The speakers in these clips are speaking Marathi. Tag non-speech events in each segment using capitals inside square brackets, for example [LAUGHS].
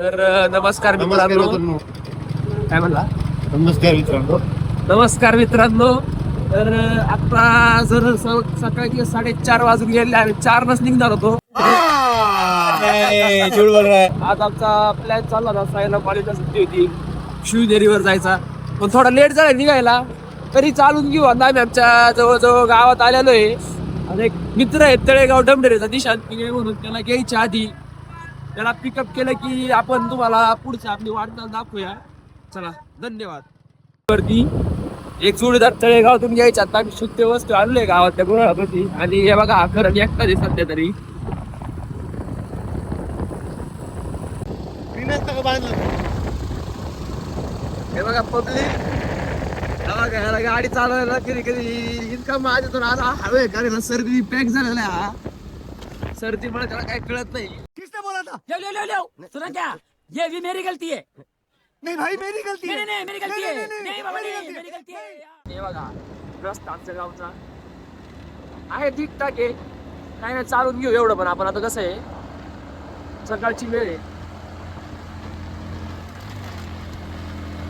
तर नमस्कार मित्रांनो. काय म्हणला? नमस्कार मित्रांनो. नमस्कार मित्रांनो. तर आता जर सकाळी साडेचार वाजून गेले आणि चारनच निघणार होतो. आज आमचा प्लॅन चालला होता सायला कॉलेजला सुट्टी होती. शिवनेरीवर जायचा. पण थोडा लेट झाला निघायला. तरी चालून घेऊ. आता आम्ही आमच्या जवळजवळ गावात आलेलो आहे. आणि एक मित्र आहे तळेगाव डमडरेचा निशांत म्हणून. त्याला घ्यायच्या आधी त्याला पिकअप केलं की आपण तुम्हाला पुढची आपली वाटचाल दाखवूया. चला धन्यवाद. वरती एक जोडीदार तळेगावातून घ्यायच्या. आता आम्ही शुद्ध वस्तू आणलोय गावातल्या गुराळापती आणि हे बघा खरं एकटा आहे सध्या तरी. हे बघा पब्लिक. ह्याला गाडी चालवायला कधी कधी? इतका माझ्यातून आला. हवे गाडीला सर्दी पॅक झालेला हा. सर्दीमुळे त्याला काही कळत नाही. किसने बोला था? लो लो लो लो सुना क्या ये भी मेरी गलती है. नहीं भाई मेरी गलती नहीं है। नहीं नहीं मेरी गलती नहीं, है। नहीं, नहीं, नहीं बाबा मेरी नहीं गलती है। मेरी गलती है। हे बघा रस्ता आमच्या गावचा. आहे ठीकठाक आहे. काय नाही चालून घेऊ एवढं पण. आपण आता कसं आहे? सकाळची वेळ आहे.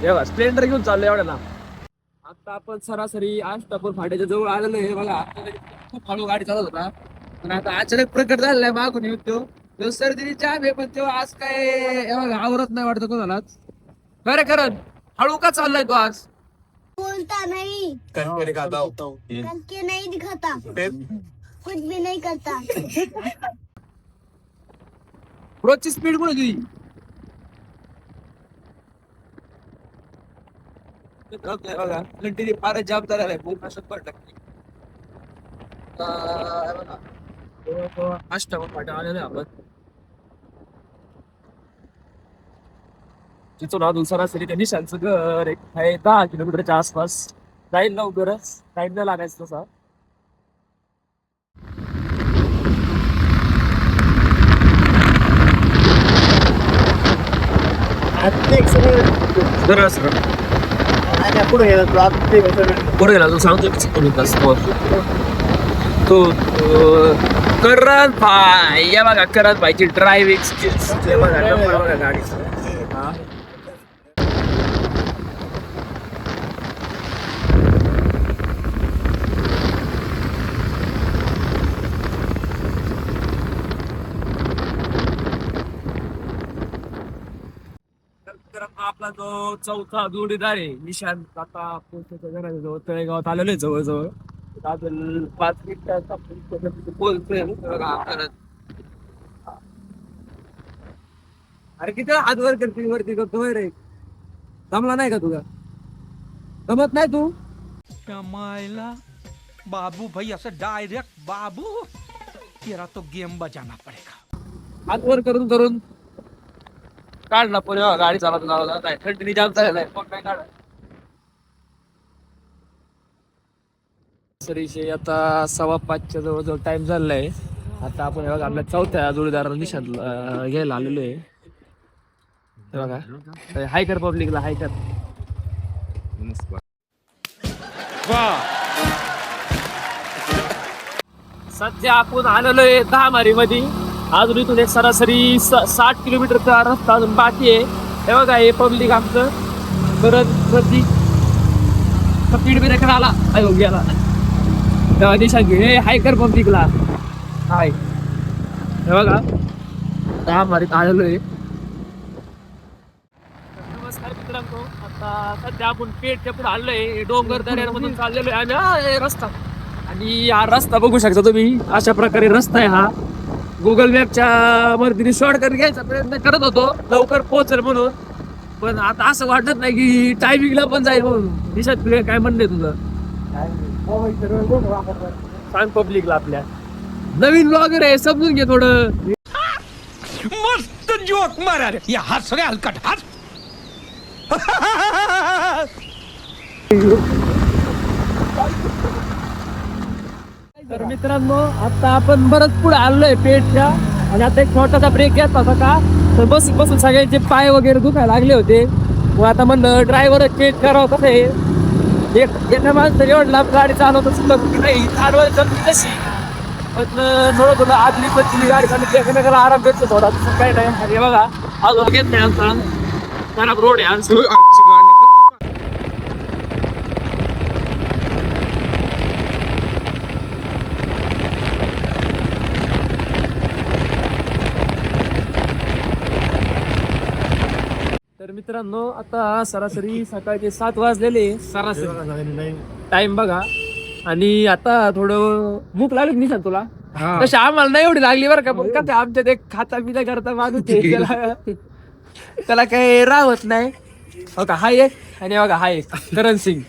हे बघा स्प्लेंडर घेऊन चाललो एवढ्या ना आता आपण सरासरी आष्टापूर फाट्याच्या जवळ आलेलो आहे. बघा खूप हळू गाडी चालत होता. पण आता अचानक प्रकट झालेला आहे मागून येऊ तो. तो सर्दीची जाम आहे पण तो आज काय हे आवरत नाही वाटतं कोणालाच. खरं खरं. हळू का चाललाय तो आज? बोलता नहीं. दिखाता हूँ करके नहीं दिखाता कुछ भी नहीं करता रोजची स्पीड कुठे तुझी? बघा कंटिन्यू फारच जाम आहे. पूर्ण शंभर टक्के. जवळजवळ अष्टावन्न फाट्या आलेले आहे आपण. तिथून अजून सरासरी निशांचं घर एक आहे दहा किलोमीटरच्या आसपास. जाईल लवकरच टाइम नाही लागायचं तसा. पुढे गेला तू सगळं. पुढे गेला तो सांगतो की चिकन तो अं, भाई. या बघा करत भाईची ड्रायव्हिंग स्किल्स बघा नंबर आपला जो चौथा जोडीदार आहे निशांत आता पोहोचण्याच्या घराच्या जवळ तळेगावात आलेलो आहे जवळजवळ. अजून पाच मिनिटात बोलतोय. अरे किती हात वर करते वरती करतो रे. जमला नाही का तुझा? जमत नाही तू? कमायला. बाबू भाई असं डायरेक्ट बाबू. तेरा तो गेम बजाना पड़ेगा. हात वर करून करून. काढला पण गाडी चालत चालवला नाही थंडी जाम झालेला आहे मग काय काढा सरीशे आता सव्वा पाचच्या जवळ जवळ टाइम झालेला आहे आता आपण बघा आपल्या चौथ्या जोडीदाराला निशांत घ्यायला आलेलो आहे. हे बघा. हाय कर पब्लिकला हाय कर सध्या आपण आलेलो आहे दहा मध्ये अजून इथून एक सरासरी साठ किलोमीटरचा रस्ता अजून बाकी आहे. हे बघा हे पब्लिक आमचं. परत प्रती स्पीड ब्रेकर आला. अयो गेला. तेव्हा दिशा हाय कर पब्लिकला हाय. हे बघा. दहा मारीत आलेलो आहे. नमस्कार मित्रांनो. आता सध्या आपण पेठच्या पुढे आलोय. डोंगर दऱ्यांमधून चाललेलो आहे आणि रस्ता. आणि हा रस्ता बघू शकता तुम्ही. अशा प्रकारे रस्ता आहे हा. गुगल मॅपच्या मदतीने शॉर्टकट घ्यायचा प्रयत्न करत होतो. लवकर पोहोचेल म्हणून. पण आता असं वाटत नाही की टायमिंगला पण जाईल म्हणून. दिशात तुला काय म्हणणे तुझं? सांग पब्लिकला आपल्या. नवीन ब्लॉगर आहे समजून घे थोडं. मस्त जोक मारा रे या हस रे हलकट हस तर मित्रांनो आता आपण बरंच पुढे आलोय पेठच्या. आणि आता एक छोटासा ब्रेक घेत होता का? तर बसून बसून सगळ्यांचे पाय वगैरे दुखायला लागले होते. मग आता म्हणलं ड्रायव्हर चेंज करावं कसं आहे एक एका माणसं एवढं गाडी चालवत असलं की नाही चालवायला जमली तशी. पण थोडं थोडं आदली पद्धतीने गाडी चालली एकमेकाला आराम भेटतो थोडा. तसं काही नाही. आणि हे बघा अजून घेत नाही आमचा रोड आहे. आमचं तर मित्रांनो आता सरासरी सकाळचे सात वाजलेले सरासरी. टाइम बघा. आणि आता थोडं भूक लागली नाही सांग तुला? तशी आम्हाला नाही एवढी लागली बरं का पण का ते आमच्यात एक खाता पिता करता माणूस आहे, त्याला [LAUGHS] त्याला काही राहत नाही. हो का? हा एक. आणि बघा हा एक. करण सिंग.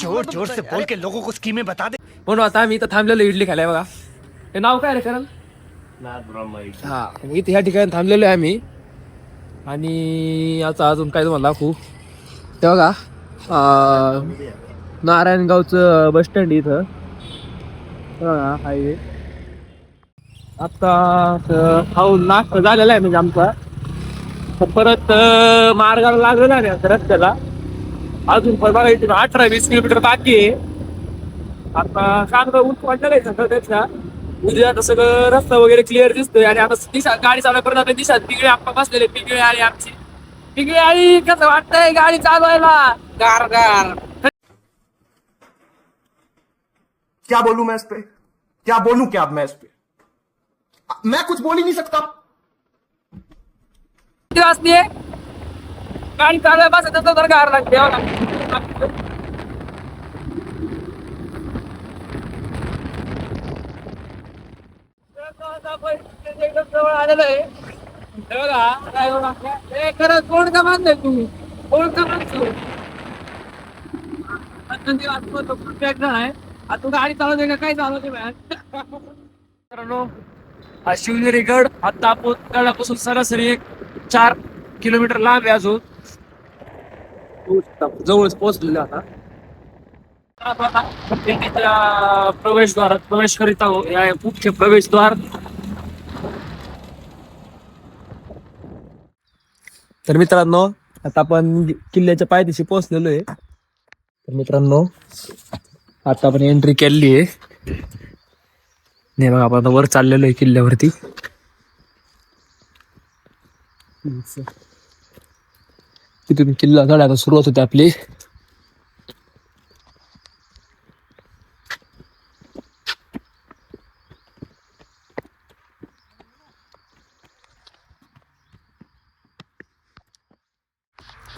जोर जोर से बोल के लोगों को स्कीमें बता दे. म्हणून आता आम्ही इथं थांबलेलो इडली खायला बघा. हे नाव काय रे करण? हा. इथे ह्या ठिकाणी थांबलेलो आहे आम्ही. आणि आता अजून काय तुम्हाला दाखवू? ते बघा नारायणगावचं बस स्टँड इथं. बघा हायवे आता खाऊन नाश्ता झालेला आहे म्हणजे आमचा. परत मार्गाला लागलेला नाही आता रस्त्याला. अजून पण बघा इथून अठरा वीस किलोमीटर बाकी आहे. आता चांगलं उंच पडलेलं आहे सगळं त्याच्या. उद्या आता सगळं रस्ता वगैरे क्लिअर दिसतोय आणि आता दिशा गाडी चालू करत आता दिशा पिगळे आप्पा बसलेले पिगळे आली आमची. पिगळे आली कसं वाटतंय गाडी चालवायला? गार गार. क्या बोलू मैं इस पे? क्या बोलू क्या मैं इस पे? मैं कुछ बोल ही नहीं सकता। गाडी चालवाय बस तर गार लागते एकदम जवळ आलेलं आहे बघा, काय बघा. हे खरंच कोण का मानलंय तुम्ही? कोण का मानतो आता ते आत्मा आहे. आता गाडी चालवते का काय चालवते मित्रांनो हा शिवनेरी गड आता आपण गडापासून सरासरी एक चार किलोमीटर लांब आहे अजून. जवळच पोहोचलेलं आता. आता प्रवेशद्वारात प्रवेश करीत आहोत. या मुख्य प्रवेशद्वार तर मित्रांनो आता आपण किल्ल्याच्या पायथ्याशी पोहोचलेलो आहे तर मित्रांनो आता आपण एंट्री केलेली आहे नाही बघा आपण आता वर चाललेलो आहे किल्ल्यावरती. तिथून किल्ला चढायला सुरुवात होते आपली.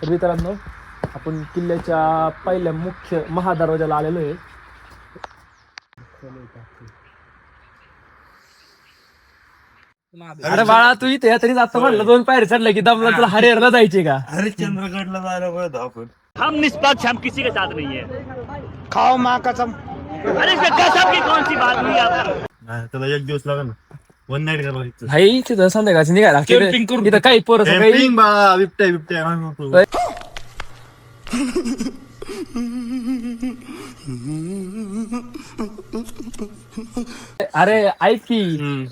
तर मित्रांनो आपण किल्ल्याच्या पहिल्या मुख्य महादरवाजाला आलेलो आहे. अरे बाळा तू इथे तरी आता म्हणलं दोन पायरी चढलं की दमला तुला हरिहरला जायचे का? हरिश्चंद्रगडला जायला पाहिजे आपण. हम निष्पक्ष हम किसी के साथ नहीं है। खाओ माँ कसम। अरे कसम की कौन सी बात हुई आपको? त्याला एक दिवस लागेल ना. वन नाईट करायचं भाई तिथं संध्याकाळचं निघायला लागते इथं काही पोरं सकाळी कॅम्पिंग बाळा बिबट्या बिबट्या अरे ऐक की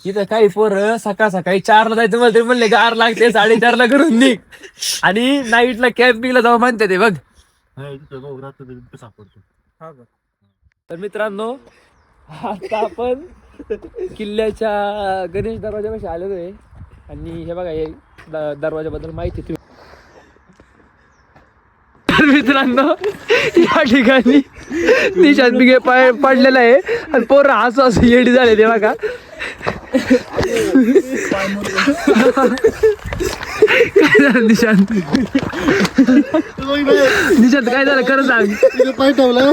इथं काही पोरं सकाळ सकाळी चारला जायचं म्हणलं तरी म्हणले गार लागते साडेचारला करून निघ आणि नाईटला कॅम्पिंगला जाऊ म्हणते ते बघ सापडतो तर मित्रांनो आता आपण किल्ल्याच्या गणेश दरवाजापाशी आलेलो आहे. आणि हे बघा हे द- दरवाजाबद्दल माहिती तुम्ही तर मित्रांनो या ठिकाणी निशांत बिगे पाय पडलेला आहे. आणि पोरं हसू हसू येडी झाले ते बघा. काय झालं निशांत? निशांत काय झालं? खरं सांग. पाय ठेवला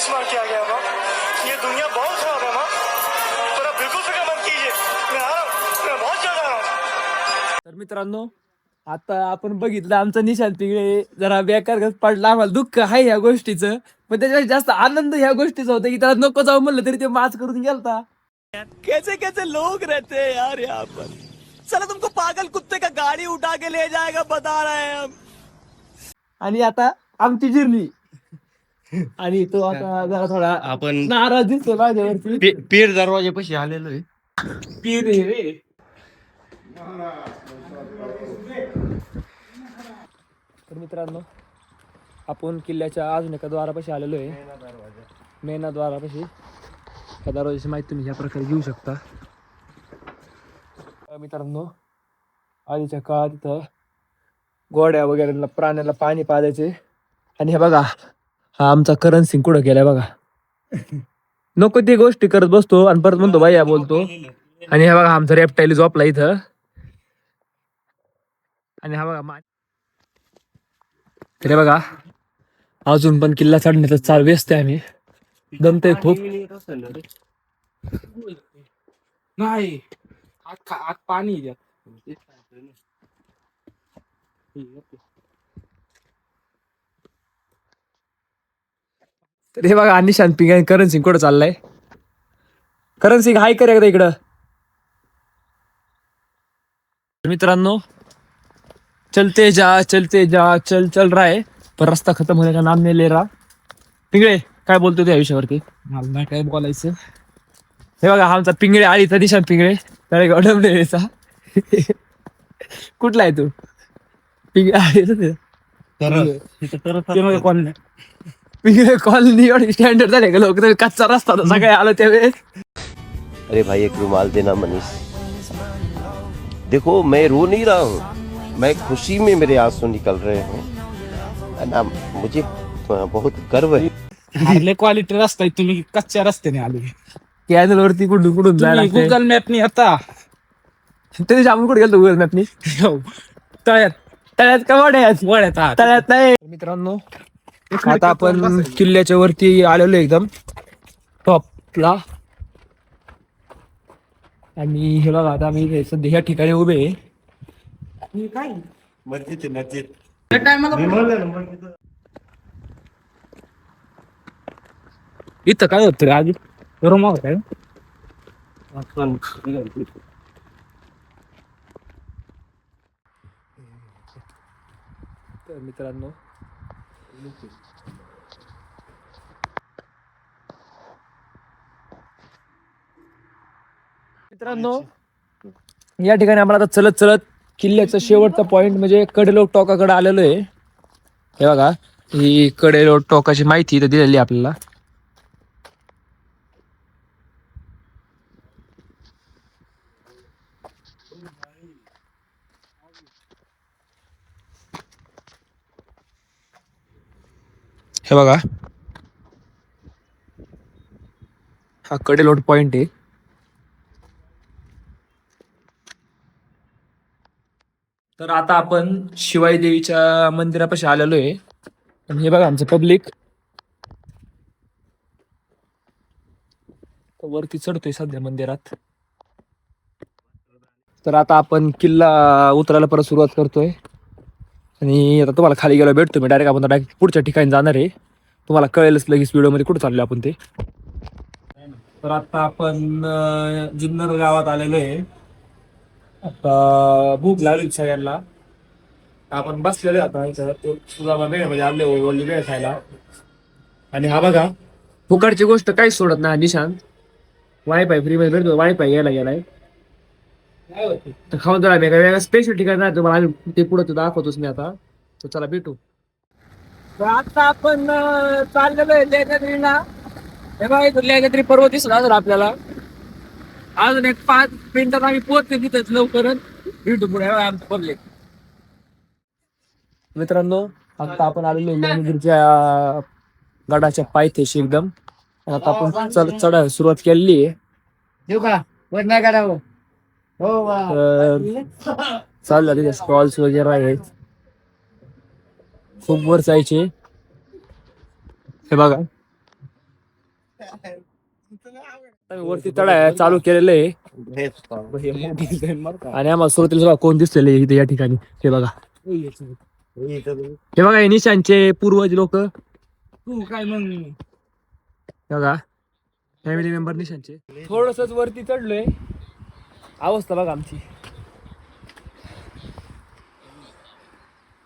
इस्तेमाल किया गया माँ ये दुनिया बहुत खराब है माँ पर आप बिल्कुल फिक्र मत कीजिए। मैं आ रहा हूँ मैं बहुत आ रहा हूँ तर मित्रांनो आता आपण बघितलं आमचं निशांत पिंगळे जरा बेकार पडला. आम्हाला दुःख आहे ह्या गोष्टीचं. पण त्याच्यात जास्त आनंद ह्या गोष्टीचा होता की त्याला नको जाऊ म्हणलं तरी ते माच करून गेलता. कैसे कैसे लोग रहते हैं यार यहाँ पर। चलो तुमको पागल कुत्ते का गाड़ी उठा के ले जाएगा बता रहे हैं हम। आणि आता आमची जिरली आणि तो आता जरा थोडा आपण नाराज दिसतो माझ्यावरती. पीर दरवाजे पशी आलेलो आहे. पीर आहे रे. तर मित्रांनो आपण किल्ल्याच्या अजून एका द्वारापाशी आलेलो आहे. मेना द्वारापाशी. या दरवाजाची माहिती तुम्ही ह्या प्रकारे घेऊ शकता. अ, मित्रांनो आधीच्या काळात इथं गोड्या वगैरे प्राण्याला पाणी पाजायचे. आणि हे बघा हा आमचा करण सिंग कुठं गेलाय बघा. नको ती गोष्टी करत बसतो आणि परत म्हणतो बाई बोलतो. आणि हे बघा आमचा रेपटाईल झोपला इथं. आणि हा बघा मा- बघा अजून पण किल्ला चढण्याचा चाल व्यस्त आहे आम्ही. दमते खूप. नाही आत आत पाणी आहे त्यात. तर हे बघा निशांत पिंग आणि करण सिंग कुठं चाललाय? करण सिंग हाय कर एकदा इकडं. तर मित्रांनो चलते जा चलते जा चल चल रहा है पर रस्ता खत्म होने का नाम नहीं ले रहा पिंगळे काय बोलतो त्या विषयावरती? मला नाही काय बोलायचं. हे बघा आमचा पिंगळे आली तर निशांत पिंगळे. त्याला गडबडचा कुठला आहे तू? पिंगळे आली तर ते. कॉलनी पिंगळे कॉलनी एवढी स्टँडर्ड झाले का लोक? तरी कच्चा रस्ता होता सगळे आलो त्यावेळेस. अरे भाई एक रुमाल देना मनीष. देखो मैं रो नहीं रहा हूँ। मैं खुशी में मेरे आंसू निकल रहे हैं। ना? मुझे बहुत गर्व है। हार्ले क्वालिटी रस्ता आहे तुम्ही कच्च्या रस्त्याने आले. कॅनल वरती कुठून कुठून जायला लागतंय. गुगल मॅपनी आता. दिवशी आपण कुठे गेलो गुगल मॅपनी तळ्यात. तळ्यात का वड्यात? वळ्यात आहात. तळ्यात नाही. मित्रांनो आता आपण किल्ल्याच्या वरती आलेलो एकदम. टॉपला आणि हे बघा आता आम्ही इथे सध्या ह्या ठिकाणी उभे आहे. इथं काय होतं रे आधी? बरोबर मग काय? तर मित्रांनो मित्रांनो या ठिकाणी आम्हाला आता चलत चलत किल्ल्याचा शेवटचा पॉइंट म्हणजे कडेलोक टोकाकडे आलेलो आहे. हे बघा ही कडेलोक टोकाची माहिती इथं दिलेली आपल्याला. हे बघा हा कडेलोट पॉइंट आहे. तर आता आपण शिवाई देवीच्या मंदिरापाशी आलेलो आहे आणि हे बघा आमचं पब्लिक. वरती चढतोय सध्या मंदिरात. तर आता आपण किल्ला उतरायला परत सुरुवात करतोय. आणि आता तुम्हाला खाली गेलो भेटतो मी. डायरेक्ट आपण डायरेक्ट पुढच्या ठिकाणी जाणार आहे. तुम्हाला कळेलच लगेच व्हिडिओमध्ये कुठं चाललो आपण ते. तर आता आपण जुन्नर गावात आलेलो आहे आता भूक लागली सगळ्यांना. आपण बसलेलो आहे आता इथं. तो तुझा वेळ म्हणजे आपले ओळली वेळ खायला. आणि हा बघा फुकटची गोष्ट काहीच सोडत नाही निशांत. वायफाय फ्री मध्ये भेटतो वायफाय घ्यायला गेलाय. तर खाऊन जरा वेगळ्या वेगळ्या स्पेशल ठिकाण नाही तुम्हाला आम्ही ते पुढे दाखवतोच मी आता. तर चला भेटू. तर आता आपण चाललेलो आहे लेण्याद्रीला हे बघा इथं लेण्याद्री पर्वत दिसला आपल्याला. अजून एक पाच मिनिटात आम्ही पोहोचते तिथेच लवकरच. भेटू पुढे. हे आमचं मित्रांनो आता आपण आलेलो लेण्याद्रीच्या गडाच्या पायथ्याशी एकदम. आता आपण चढ चढायला सुरुवात केलेली आहे. येऊ का? वर नाही काढावं हो वा. तर चाललं तिथे स्टॉल्स वगैरे आहेत. खूप वर जायचे. हे बघा. [LAUGHS] वरती चढाय चालू केलेलं आहे. आणि आम्हाला सुरुवातीला बघा कोण दिसलेले इथे या ठिकाणी. हे बघा. हे बघा हे निशांचे पूर्वज लोक. तू काय मग? बघा. फॅमिली मेंबर निशांचे थोडस वरती चढलोय. अवस्था बघा आमची.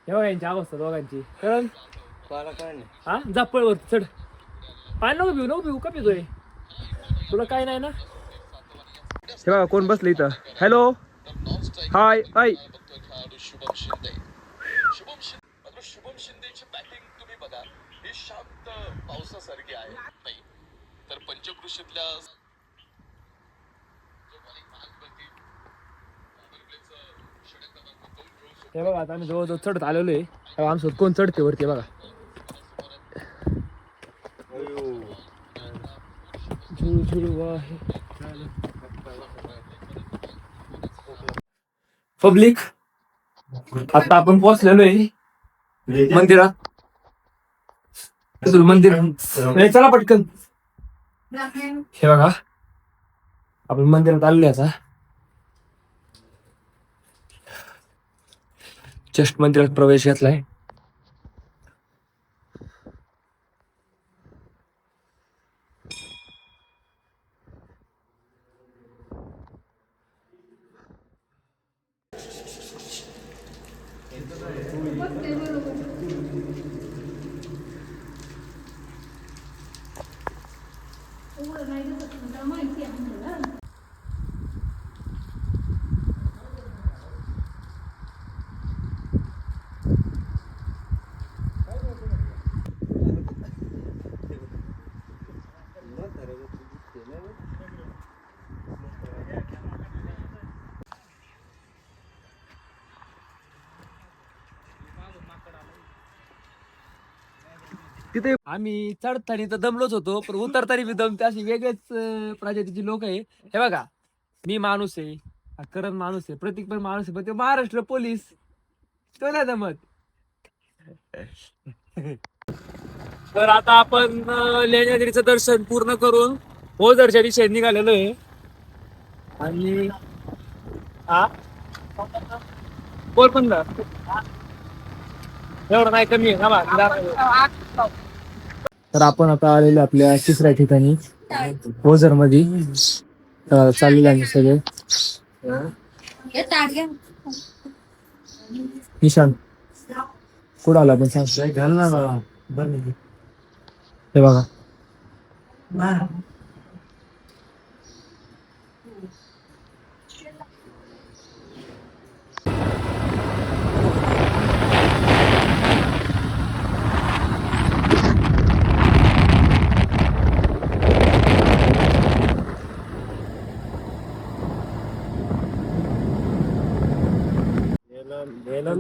हे बघा यांची अवस्था दोघांची. कारण हा? जापळ वरती चढ. पाय नको पिऊ नको पिऊ का पितोय तुला काय नाही ना? हे बघा कोण बसले इथं? हॅलो हाय हाय शुभम आहे हे बघा आता आम्ही जवळजवळ चढत आलेलो आहे. आमसोबत कोण चढते वरती बघा. आहे. पब्लिक आता आपण पोहोचलेलो आहे. मंदिरात. मंदिर. नाही, चला पटकन. हे बघा. आपण मंदिरात आलेलो आता. जस्ट मंदिरात प्रवेश घेतलाय. तिथे आम्ही चढताना तर दमलोच होतो पण उतरताना बी दमते. अशी वेगळेच अं, प्रजातीची लोक आहे. हे बघा मी माणूस आहे हा करण माणूस आहे प्रतीक पण माणूस आहे पण ते महाराष्ट्र पोलीस. तो नाही दमत. तर आता आपण अं, लेण्याद्रीचं दर्शन पूर्ण करून ओझरच्या दिशेने निघालेलो आहे. आणि हा? बोल पण एवढं नाही कमी आहे ना बा. तर आपण आता आलेलो आपल्या तिसऱ्या ठिकाणी ओझरमध्ये चाललेले आहे सगळे. निशांत कुठं आला पण सांग. घाल ना हे बघा.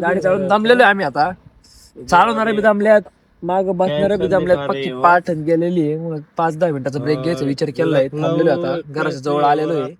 गाडी चालून दमलेलो आहे आम्ही आता. चालवणारे बी दमल्यात माग बसणारे बी दमल्यात पक्की पाठ गेलेली आहे. मग पाच दहा मिनिटाचा ब्रेक घ्यायचा विचार केलाय थांबलेलो आता. घराच्या जवळ आलेलो आहे.